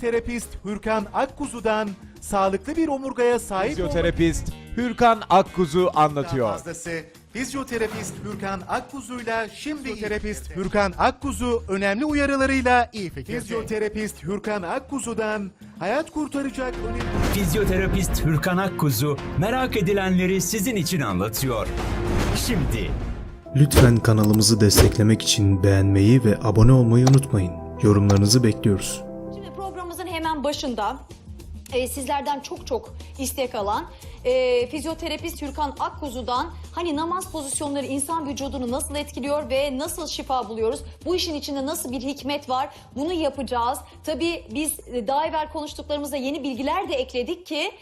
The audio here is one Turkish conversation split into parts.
Fizyoterapist Hürkan Akkuzu'dan sağlıklı bir omurgaya sahip Fizyoterapist Hürkan Akkuzu anlatıyor. fazlası. Fizyoterapist Hürkan Akkuzu'yla şimdi Fizyoterapist Hürkan Akkuzu önemli uyarılarıyla iyi fikirde. Fizyoterapist Hürkan Akkuzu'dan hayat kurtaracak önemli Fizyoterapist Hürkan Akkuzu merak edilenleri sizin için anlatıyor. Şimdi Lütfen kanalımızı desteklemek için beğenmeyi ve abone olmayı unutmayın. Yorumlarınızı bekliyoruz. Başında e, sizlerden çok çok istek alan e, fizyoterapist Hürkan Akkuzu'dan hani namaz pozisyonları insan vücudunu nasıl etkiliyor ve nasıl şifa buluyoruz? Bu işin içinde nasıl bir hikmet var? Bunu yapacağız. Tabii biz e, daha evvel konuştuklarımızda yeni bilgiler de ekledik ki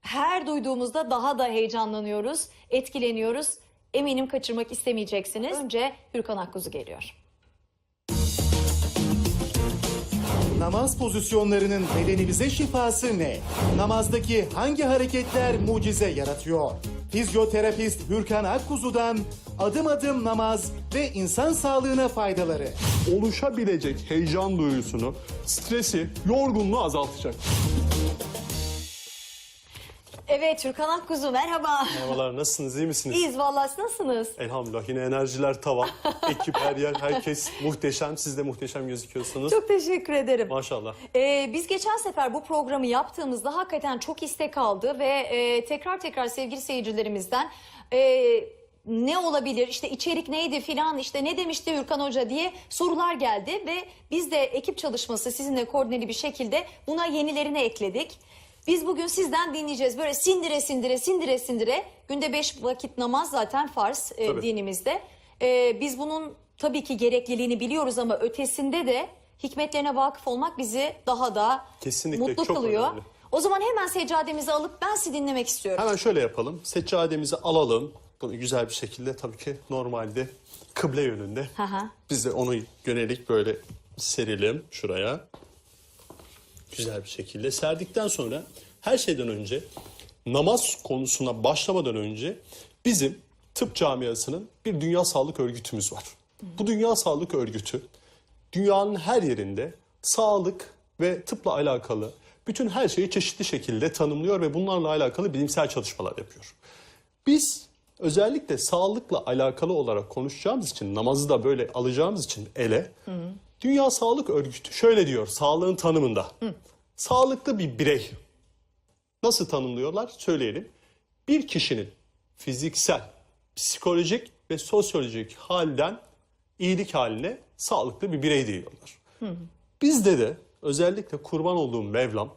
her duyduğumuzda daha da heyecanlanıyoruz, etkileniyoruz. Eminim kaçırmak istemeyeceksiniz. Önce Hürkan Akkuzu geliyor. Namaz pozisyonlarının bedenimize şifası ne? Namazdaki hangi hareketler mucize yaratıyor? Fizyoterapist Hürkan Akkuzu'dan adım adım namaz ve insan sağlığına faydaları. oluşabilecek heyecan duyusunu, stresi, yorgunluğu azaltacak. Evet Hürkan Akkuzu merhaba. Merhabalar, nasılsınız, iyi misiniz? İyiyiz vallahi siz nasılsınız? Elhamdülillah, yine enerjiler tavan. Ekip her yer, herkes muhteşem. Siz de muhteşem gözüküyorsunuz. Çok teşekkür ederim. Maşallah. Ee, biz geçen sefer bu programı yaptığımızda hakikaten çok istek aldı ve e, tekrar tekrar sevgili seyircilerimizden e, ne olabilir işte içerik neydi filan işte ne demişti Hürkan Hoca diye sorular geldi ve biz de ekip çalışması sizinle koordineli bir şekilde buna yenilerini ekledik. Biz bugün sizden dinleyeceğiz böyle sindire sindire sindire sindire günde beş vakit namaz zaten farz e, Tabii. dinimizde. E, biz bunun tabii ki gerekliliğini biliyoruz ama ötesinde de hikmetlerine vakıf olmak bizi daha da Kesinlikle, mutlu çok kılıyor. önemli. O zaman hemen seccademizi alıp ben sizi dinlemek istiyorum. Hemen şöyle yapalım. Seccademizi alalım. Bunu güzel bir şekilde tabii ki normalde kıble yönünde. Hı. Biz de onu yönelik böyle serelim şuraya. Güzel bir şekilde serdikten sonra her şeyden önce namaz konusuna başlamadan önce bizim tıp camiasının bir dünya sağlık örgütümüz var. Bu dünya sağlık örgütü dünyanın her yerinde sağlık ve tıpla alakalı bütün her şeyi çeşitli şekilde tanımlıyor ve bunlarla alakalı bilimsel çalışmalar yapıyor. Biz özellikle sağlıkla alakalı olarak konuşacağımız için, namazı da böyle alacağımız için ele, Dünya Sağlık Örgütü şöyle diyor sağlığın tanımında. Sağlıklı bir birey nasıl tanımlıyorlar söyleyelim. Bir kişinin fiziksel, psikolojik ve sosyolojik halden iyilik haline sağlıklı bir birey diyorlar. Bizde de özellikle kurban olduğum Mevlam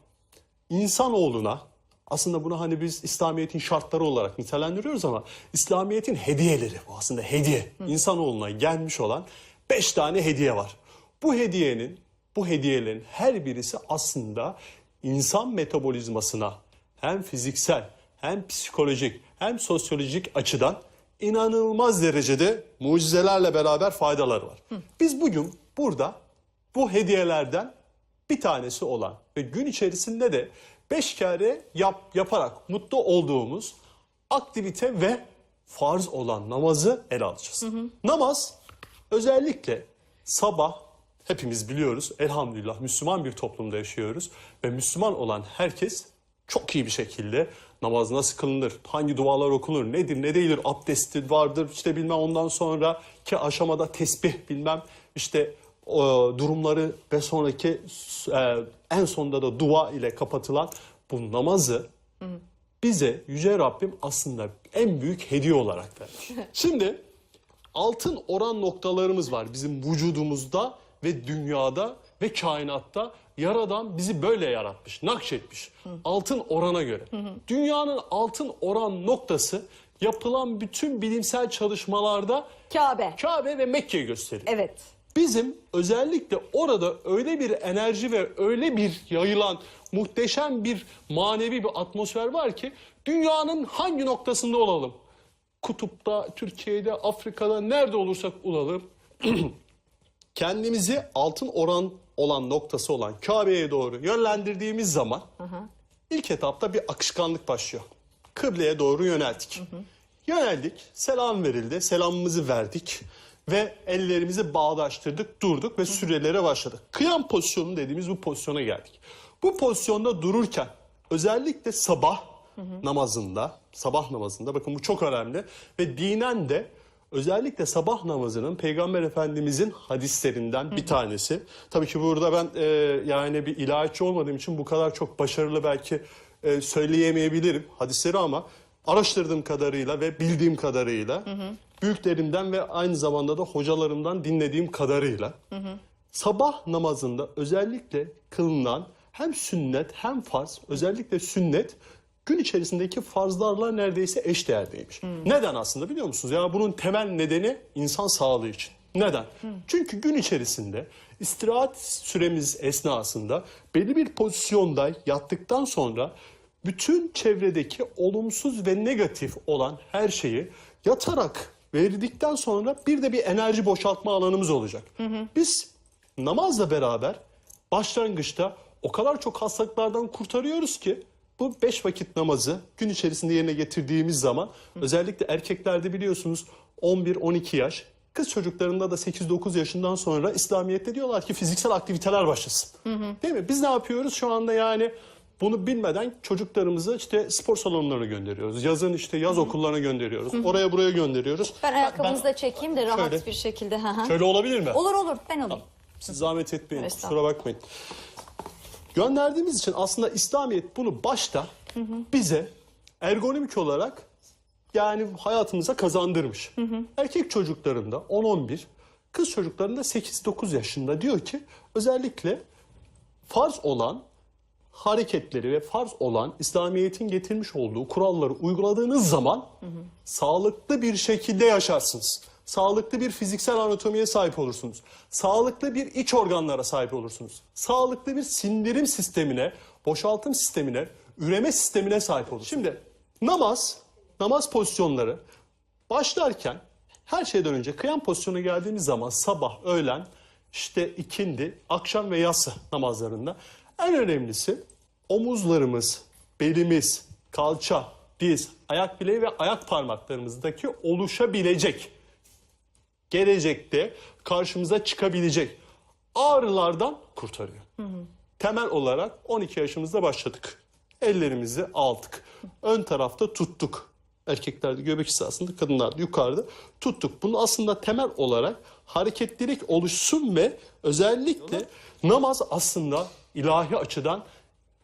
insanoğluna aslında bunu hani biz İslamiyet'in şartları olarak nitelendiriyoruz ama İslamiyet'in hediyeleri bu aslında hediye. İnsanoğluna gelmiş olan beş tane hediye var. Bu hediyenin, bu hediyelerin her birisi aslında insan metabolizmasına hem fiziksel hem psikolojik hem sosyolojik açıdan inanılmaz derecede mucizelerle beraber faydaları var. Biz bugün burada bu hediyelerden bir tanesi olan ve gün içerisinde de beş kere yap, yaparak mutlu olduğumuz aktivite ve farz olan namazı ele alacağız. Namaz özellikle sabah hepimiz biliyoruz elhamdülillah Müslüman bir toplumda yaşıyoruz ve Müslüman olan herkes çok iyi bir şekilde namaz nasıl kılınır, hangi dualar okunur, nedir ne değildir, abdesti vardır işte bilmem ondan sonra ki aşamada tesbih bilmem işte o durumları ve sonraki e, en sonunda da dua ile kapatılan bu namazı bize Yüce Rabbim aslında en büyük hediye olarak vermiş. Şimdi altın oran noktalarımız var bizim vücudumuzda ve dünyada ve kainatta. Yaradan bizi böyle yaratmış, nakşetmiş. Altın orana göre. Dünyanın altın oran noktası yapılan bütün bilimsel çalışmalarda Kabe. Kabe ve Mekke'yi gösteriyor. Evet. Bizim özellikle orada öyle bir enerji ve öyle bir yayılan muhteşem bir manevi bir atmosfer var ki dünyanın hangi noktasında olalım? Kutupta, Türkiye'de, Afrika'da nerede olursak olalım kendimizi altın oran olan noktası olan Kabe'ye doğru yönlendirdiğimiz zaman ilk etapta bir akışkanlık başlıyor. Kıbleye doğru yöneldik. Yöneldik, selam verildi, selamımızı verdik ve ellerimizi bağdaştırdık, durduk ve sürelere başladık. Kıyam pozisyonu dediğimiz bu pozisyona geldik. Bu pozisyonda dururken özellikle sabah namazında, sabah namazında bakın bu çok önemli ve dinen de özellikle sabah namazının Peygamber Efendimizin hadislerinden bir tanesi. Tabii ki burada ben e, yani bir ilahiyatçı olmadığım için bu kadar çok başarılı belki e, söyleyemeyebilirim hadisleri ama araştırdığım kadarıyla ve bildiğim kadarıyla büyüklerimden ve aynı zamanda da hocalarımdan dinlediğim kadarıyla sabah namazında özellikle kılınan hem sünnet hem farz özellikle sünnet gün içerisindeki farzlarla neredeyse eşdeğerdeymiş. Neden aslında biliyor musunuz? Ya bunun temel nedeni insan sağlığı için. Neden? Çünkü gün içerisinde istirahat süremiz esnasında belli bir pozisyonda yattıktan sonra bütün çevredeki olumsuz ve negatif olan her şeyi yatarak verdikten sonra bir de bir enerji boşaltma alanımız olacak. Biz namazla beraber başlangıçta o kadar çok hastalıklardan kurtarıyoruz ki bu beş vakit namazı gün içerisinde yerine getirdiğimiz zaman özellikle erkeklerde biliyorsunuz 11-12 yaş kız çocuklarında da 8-9 yaşından sonra İslamiyet'te diyorlar ki fiziksel aktiviteler başlasın. Değil mi? Biz ne yapıyoruz şu anda yani bunu bilmeden çocuklarımızı işte spor salonlarına gönderiyoruz. Yazın işte yaz okullarına gönderiyoruz. Oraya buraya gönderiyoruz. Ben ayakkabınızı da çekeyim de rahat Şöyle. bir şekilde. Hı hı. Şöyle olabilir mi? Olur olur ben alayım. Siz zahmet etmeyin. Kusura bakmayın. Gönderdiğimiz için aslında İslamiyet bunu başta bize ergonomik olarak yani hayatımıza kazandırmış. Erkek çocuklarında 10-11, kız çocuklarında 8-9 yaşında diyor ki özellikle farz olan hareketleri ve farz olan İslamiyet'in getirmiş olduğu kuralları uyguladığınız zaman sağlıklı bir şekilde yaşarsınız. Sağlıklı bir fiziksel anatomiye sahip olursunuz. Sağlıklı bir iç organlara sahip olursunuz. Sağlıklı bir sindirim sistemine, boşaltım sistemine, üreme sistemine sahip olursunuz. Şimdi namaz, namaz pozisyonları başlarken her şeyden önce kıyam pozisyonu geldiğimiz zaman sabah, öğlen, işte ikindi, akşam ve yatsı namazlarında en önemlisi omuzlarımız, belimiz, kalça, diz, ayak bileği ve ayak parmaklarımızdaki oluşabilecek gelecekte karşımıza çıkabilecek ağrılardan kurtarıyor. Temel olarak 12 yaşımızda başladık. Ellerimizi aldık. Ön tarafta tuttuk. Erkeklerde göbek hizasında, kadınlarda yukarıda tuttuk. Bunu aslında temel olarak hareketlilik oluşsun ve özellikle namaz aslında ilahi açıdan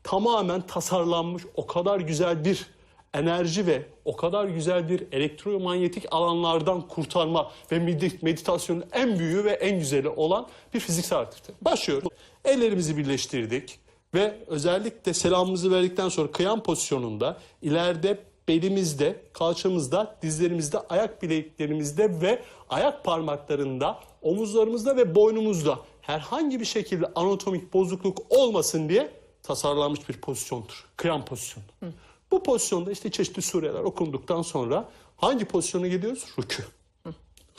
tamamen tasarlanmış o kadar güzel bir enerji ve o kadar güzel bir elektromanyetik alanlardan kurtarma ve medi- meditasyonun en büyüğü ve en güzeli olan bir fiziksel aktivite. Başlıyoruz. Ellerimizi birleştirdik ve özellikle selamımızı verdikten sonra kıyam pozisyonunda ileride belimizde, kalçamızda, dizlerimizde, ayak bileklerimizde ve ayak parmaklarında, omuzlarımızda ve boynumuzda herhangi bir şekilde anatomik bozukluk olmasın diye tasarlanmış bir pozisyondur. Kıyam pozisyonu. Bu pozisyonda işte çeşitli sureler okunduktan sonra hangi pozisyona gidiyoruz? Rükü.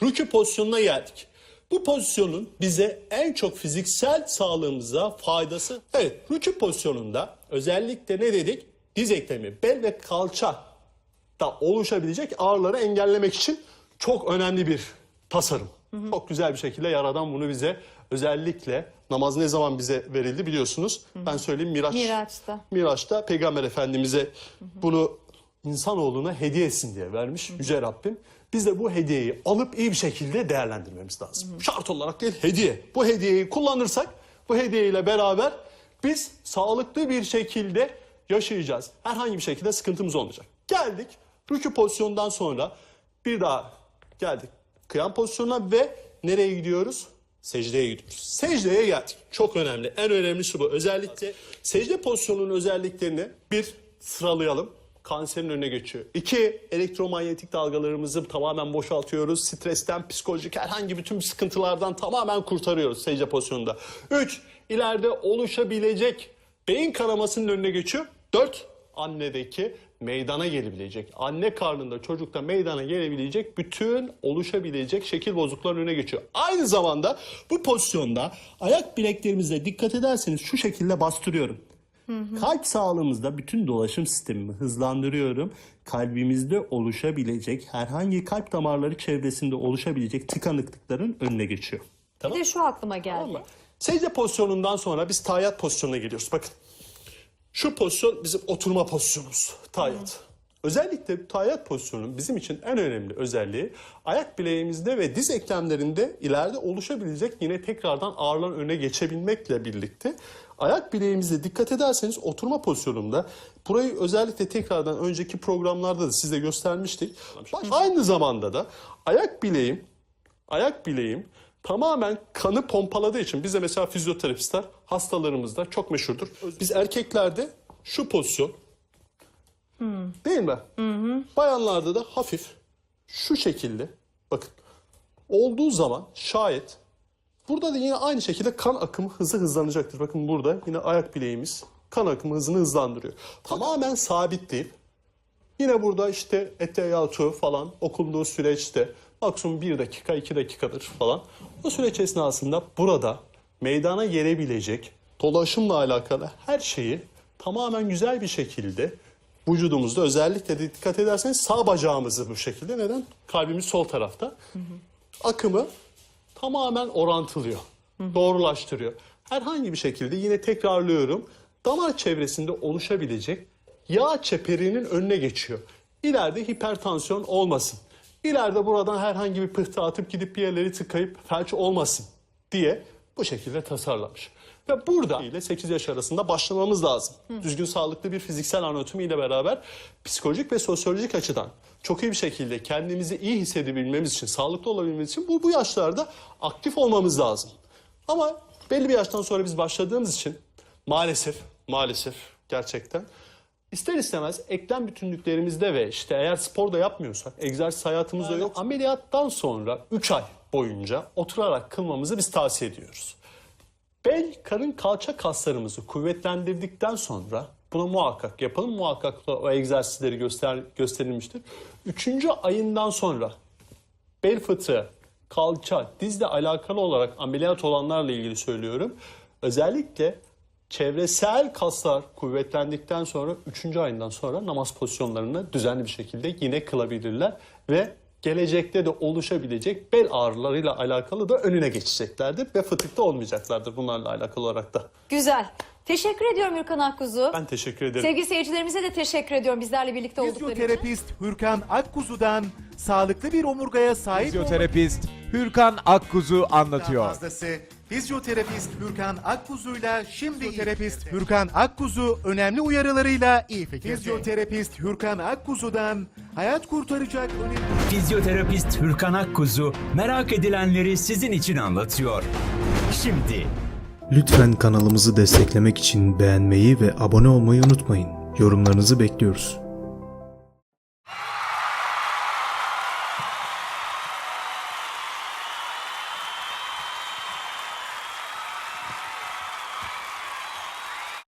Rükü pozisyonuna geldik. Bu pozisyonun bize en çok fiziksel sağlığımıza faydası. Evet, rükü pozisyonunda özellikle ne dedik? Diz eklemi, bel ve kalça da oluşabilecek ağrıları engellemek için çok önemli bir tasarım. Çok güzel bir şekilde Yaradan bunu bize özellikle namaz ne zaman bize verildi biliyorsunuz. Ben söyleyeyim Miraç. Miraç'ta. Miraç'ta Peygamber Efendimiz'e bunu insanoğluna hediye etsin diye vermiş Yüce Rabbim. Biz de bu hediyeyi alıp iyi bir şekilde değerlendirmemiz lazım. Şart olarak değil hediye. Bu hediyeyi kullanırsak bu hediyeyle beraber biz sağlıklı bir şekilde yaşayacağız. Herhangi bir şekilde sıkıntımız olmayacak. Geldik rükü pozisyondan sonra bir daha geldik kıyam pozisyonuna ve nereye gidiyoruz? Secdeye gidiyoruz. Secdeye geldik. Çok önemli. En önemlisi bu. Özellikle secde pozisyonunun özelliklerini bir sıralayalım. Kanserin önüne geçiyor. İki, elektromanyetik dalgalarımızı tamamen boşaltıyoruz. Stresten, psikolojik herhangi bütün sıkıntılardan tamamen kurtarıyoruz secde pozisyonunda. Üç, ileride oluşabilecek beyin kanamasının önüne geçiyor. Dört, annedeki meydana gelebilecek, anne karnında çocukta meydana gelebilecek bütün oluşabilecek şekil bozuklukların önüne geçiyor. Aynı zamanda bu pozisyonda ayak bileklerimizle dikkat ederseniz şu şekilde bastırıyorum. Kalp sağlığımızda bütün dolaşım sistemimi hızlandırıyorum. Kalbimizde oluşabilecek herhangi kalp damarları çevresinde oluşabilecek tıkanıklıkların önüne geçiyor. Bir Tamam de şu aklıma geldi. Tamam? Secde pozisyonundan sonra biz tayyat pozisyonuna geliyoruz. Bakın. Şu pozisyon bizim oturma pozisyonumuz. Tayyat. Özellikle tayyat pozisyonunun bizim için en önemli özelliği ayak bileğimizde ve diz eklemlerinde ileride oluşabilecek yine tekrardan ağırlığın önüne geçebilmekle birlikte ayak bileğimizde dikkat ederseniz oturma pozisyonunda burayı özellikle tekrardan önceki programlarda da size göstermiştik. Aynı zamanda da ayak bileğim ayak bileğim tamamen kanı pompaladığı için bize mesela fizyoterapistler hastalarımızda çok meşhurdur. Biz erkeklerde şu pozisyon değil mi? Bayanlarda da hafif şu şekilde bakın olduğu zaman şayet burada da yine aynı şekilde kan akımı hızı hızlanacaktır. Bakın burada yine ayak bileğimiz kan akımı hızını hızlandırıyor. Tamamen sabitleyip Yine burada işte eteyatü falan okunduğu süreçte maksimum 1 dakika 2 dakikadır falan. O süreç esnasında burada meydana gelebilecek dolaşımla alakalı her şeyi tamamen güzel bir şekilde vücudumuzda özellikle dikkat ederseniz sağ bacağımızı bu şekilde neden? Kalbimiz sol tarafta. Akımı tamamen orantılıyor. Doğrulaştırıyor. Herhangi bir şekilde yine tekrarlıyorum. Damar çevresinde oluşabilecek yağ çeperinin önüne geçiyor. İleride hipertansiyon olmasın. İleride buradan herhangi bir pıhtı atıp gidip bir yerleri tıkayıp felç olmasın diye bu şekilde tasarlamış. Ve burada ile 8 yaş arasında başlamamız lazım. Düzgün sağlıklı bir fiziksel anatomi ile beraber psikolojik ve sosyolojik açıdan çok iyi bir şekilde kendimizi iyi hissedebilmemiz için, sağlıklı olabilmemiz için bu, bu yaşlarda aktif olmamız lazım. Ama belli bir yaştan sonra biz başladığımız için maalesef, maalesef gerçekten ister istemez eklem bütünlüklerimizde ve işte eğer spor da yapmıyorsak, egzersiz hayatımızda yok, ameliyattan sonra 3 ay boyunca oturarak kılmamızı biz tavsiye ediyoruz. Bel, karın, kalça kaslarımızı kuvvetlendirdikten sonra bunu muhakkak yapalım. Muhakkak da o egzersizleri göster, gösterilmiştir. Üçüncü ayından sonra bel fıtığı, kalça, dizle alakalı olarak ameliyat olanlarla ilgili söylüyorum. Özellikle çevresel kaslar kuvvetlendikten sonra 3. ayından sonra namaz pozisyonlarını düzenli bir şekilde yine kılabilirler ve gelecekte de oluşabilecek bel ağrılarıyla alakalı da önüne geçeceklerdir ve fıtıkta olmayacaklardır bunlarla alakalı olarak da. Güzel. Teşekkür ediyorum Hürkan Akkuzu. Ben teşekkür ederim. Sevgili seyircilerimize de teşekkür ediyorum bizlerle birlikte oldukları için. Fizyoterapist Hürkan Akkuzu'dan sağlıklı bir omurgaya sahip olmak Fizyoterapist Hürkan Akkuzu anlatıyor. fazlası fizyoterapist Hürkan Akkuzu'yla şimdi fizyoterapist Hürkan Akkuzu önemli uyarılarıyla iyi fikirde. Fizyoterapist Hürkan Akkuzu'dan hayat kurtaracak önemli Fizyoterapist Hürkan Akkuzu merak edilenleri sizin için anlatıyor. Şimdi Lütfen kanalımızı desteklemek için beğenmeyi ve abone olmayı unutmayın. Yorumlarınızı bekliyoruz.